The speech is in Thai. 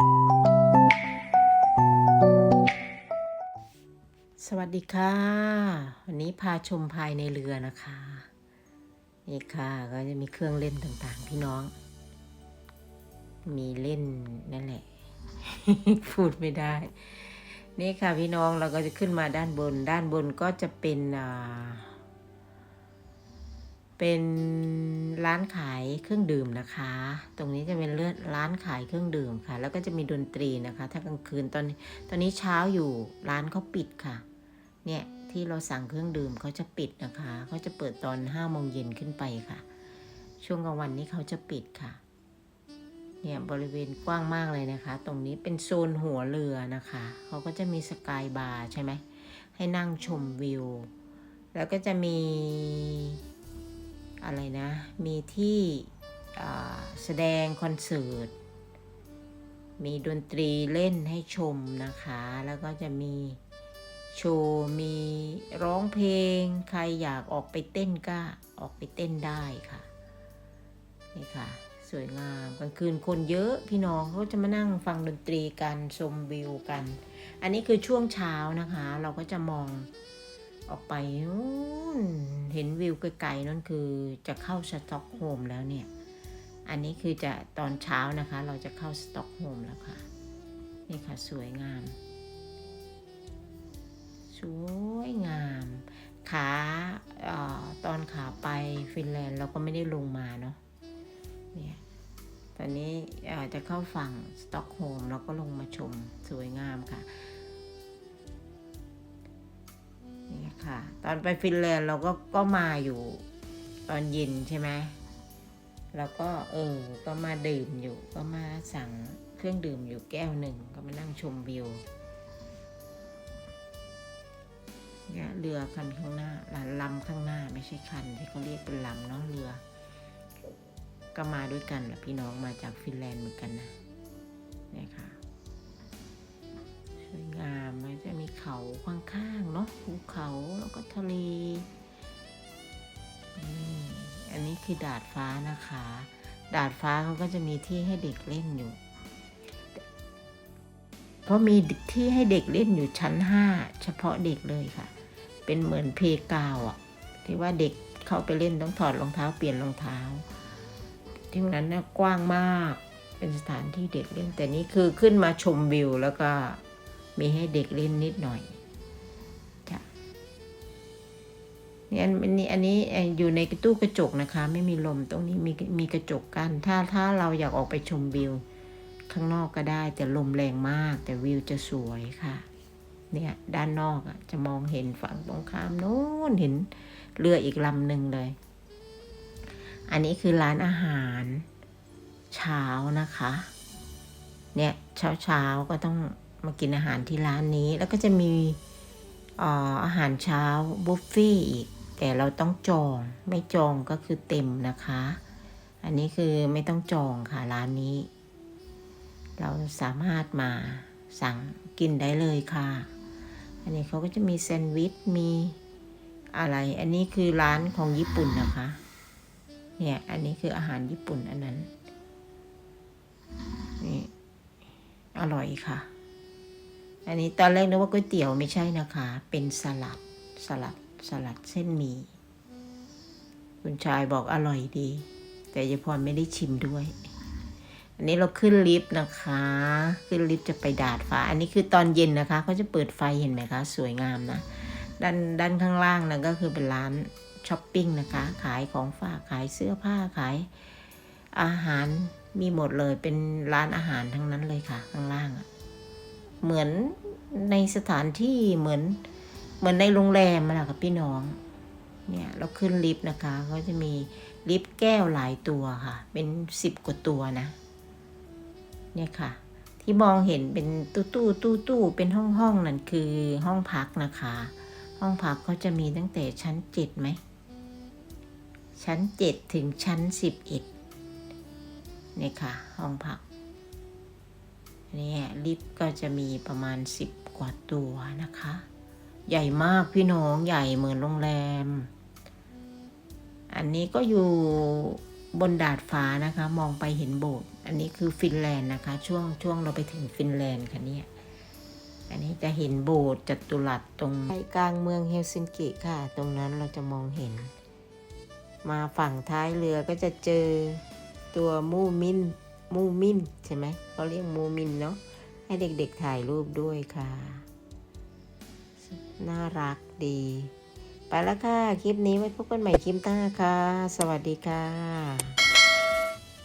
สวัสดีค่ะ วันนี้พาชมภายในเรือนะคะ นี่ค่ะก็จะมีเครื่องเล่นต่างๆ พี่น้อง มีเล่นนั่นแหละ พูดไม่ได้ นี่ค่ะพี่น้องเราก็จะขึ้นมาด้านบน ด้านบนก็จะเป็นอ่า เป็นร้านขายเครื่องดื่มนะคะ ตรงนี้จะเป็นเลือดร้านขายเครื่องดื่มค่ะ แล้วก็จะมีดนตรีนะคะ ถ้ากลางคืนตอนตอนนี้เช้าอยู่ร้านเขาปิดค่ะ เนี่ยที่เราสั่งเครื่องดื่มเขาจะปิดนะคะเขาจะเปิดตอนห้าโมงเย็นขึ้นไปค่ะ ช่วงกลางวันนี้เขาจะปิดค่ะ เนี่ยบริเวณกว้างมากเลยนะคะ ตรงนี้เป็นโซนหัวเรือนะคะเขาก็จะมีสกายบาร์ใช่ไหมให้นั่งชมวิว แล้วก็จะมี อะไรนะ มีที่แสดงคอนเสิร์ต มีดนตรีเล่นให้ชมนะคะ แล้วก็จะมีโชว์มีร้องเพลง ใครอยากออกไปเต้นก็ออกไปเต้นได้ค่ะนี่ค่ะ สวยงามกลางคืนคนเยอะพี่น้องเขาจะมานั่งฟังดนตรีกันชมวิวกัน อันนี้คือช่วงเช้านะคะ เราก็จะมอง ออกไปเห็นวิวไกลๆนั่นคือจะเข้าสต็อกโฮมแล้วเนี่ย อันนี้คือจะตอนเช้านะคะ เราจะเข้าสต็อกโฮมแล้วค่ะ นี่ค่ะสวยงาม สวยงาม ขาออตอนขาไปฟินแลนด์เราก็ไม่ได้ลงมาเนาะ เนี่ย ตอนนี้จะเข้าฝั่งสต็อกโฮมแล้วก็ลงมาชมสวยงามค่ะ ค่ะ ตอนไปฟินแลนด์เราก็ก็มาอยู่ตอนเย็นใช่ไหมแล้วก็เออ ก็มาดื่มอยู่ ก็มาสั่งเครื่องดื่มอยู่แก้วหนึ่ง ก็มานั่งชมวิวเนี่ยเรือคันข้างหน้าลลำข้างหน้าไม่ใช่คันที่เขาเรียกเป็นลำเนาะเรือ ก็มาด้วยกันแหละพี่น้องมาจากฟินแลนด์เหมือนกันนะเนี่ยค่ะ วยงามมันจะมีเขาข้างๆเนาะภูเขาแล้วก็ทะเลนี่อันนี้คือดาดฟ้านะคะ ดาดฟ้าเขาก็จะมีที่ให้เด็กเล่นอยู่เพราะมีที่ให้เด็กเล่นอยู่ชั้นห้าเฉพาะเด็กเลยค่ะ เป็นเหมือนเพกาวอะที่ว่าเด็กเข้าไปเล่นต้องถอดรองเท้าเปลี่ยนรองเท้า ที่นั้นนะกว้างมากเป็นสถานที่เด็กเล่นแต่นี่คือขึ้นมาชมวิวแล้วก็ มีให้เด็กเล่นนิดหน่อยจ้ะนี่อันนี้อันนี้อยู่ในตู้กระจกนะคะ ไม่มีลมตรงนี้มีมีกระจกกัน้นถ้าถ้าเราอยากออกไปชมวิว ข้างนอกก็ได้ แต่ลมแรงมาก แต่วิวจะสวยค่ะ เนี่ยด้านนอกอะจะมองเห็นฝั่งตรงข้ามโน้นเห็นเรืออีกลำหนึ่งเลย อันนี้คือร้านอาหารเช้านะคะ เนี่ยเช้าเช้าก็ต้อง มากินอาหารที่ร้านนี้ แล้วก็จะมีเอ่ออาหารเช้าบุฟเฟ่ต์อีก แต่เราต้องจอง ไม่จองก็คือเต็มนะคะ อันนี้คือไม่ต้องจองค่ะร้านนี้ เราสามารถมาสั่งกินได้เลยค่ะ อันนี้เขาก็จะมีแซนด์วิช มีอะไร อันนี้คือร้านของญี่ปุ่นนะคะ เนี่ย อันนี้คืออาหารญี่ปุ่นอันนั้น นี่ อร่อยค่ะ อันนี้ตอนแรกนึกว่าก๋วยเตี๋ยวไม่ใช่นะคะ เป็นสลัดสลัดสลัดเส้นหมี่คุณชายบอกอร่อยดี แต่ยายพรไม่ได้ชิมด้วย อันนี้เราขึ้นลิฟต์นะคะ ขึ้นลิฟต์จะไปดาดฟ้า อันนี้คือตอนเย็นนะคะเขาจะเปิดไฟเห็นไหมคะ สวยงามนะ ด้านด้านข้างล่างนะก็คือเป็นร้านช้อปปิ้งนะคะ ขายของฝากขายเสื้อผ้าขายอาหารมีหมดเลยเป็นร้านอาหารทั้งนั้นเลยค่ะ ข้างล่าง เหมือนในสถานที่เหมือนเหมือนในโรงแรมมาแหละคะพี่น้องเนี่ยเราขึ้นลิฟต์นะคะก็จะมีลิฟต์แก้วหลายตัวค่ะ เป็นสิบกว่าตัวนะ เนี่ยค่ะ ที่มองเห็นเป็นตู้ตู้ตู้ตู้เป็นห้องห้องนั่นคือห้องพักนะคะ ห้องพักเขาจะมีตั้งแต่ชั้นเจ็ดไหม ชั้นเจ็ดถึงชั้นสิบเอ็ดเนี่ยค่ะ ห้องพัก เนี่ยลิฟต์ก็จะมีประมาณสิบกว่าตัวนะคะ ใหญ่มากพี่น้องใหญ่เหมือนโรงแรม อันนี้ก็อยู่บนดาดฟ้านะคะ มองไปเห็นโบสถ์อันนี้คือฟินแลนด์นะคะ ช่วงช่วงเราไปถึงฟินแลนด์ค่ะเนี่ยอันนี้จะเห็นโบสถ์จัตุรัสตรงกลางเมืองเฮลซิงกิค่ะ ตรงนั้นเราจะมองเห็น มาฝั่งท้ายเรือก็จะเจอตัวมูมิน มูมินใช่ไหมเขาเรียกมูมินเนาะให้เด็กๆถ่ายรูปด้วยค่ะ น่ารักดี ไปแล้วค่ะ คลิปนี้ไว้พบกันใหม่คลิปหน้าค่ะ สวัสดีค่ะ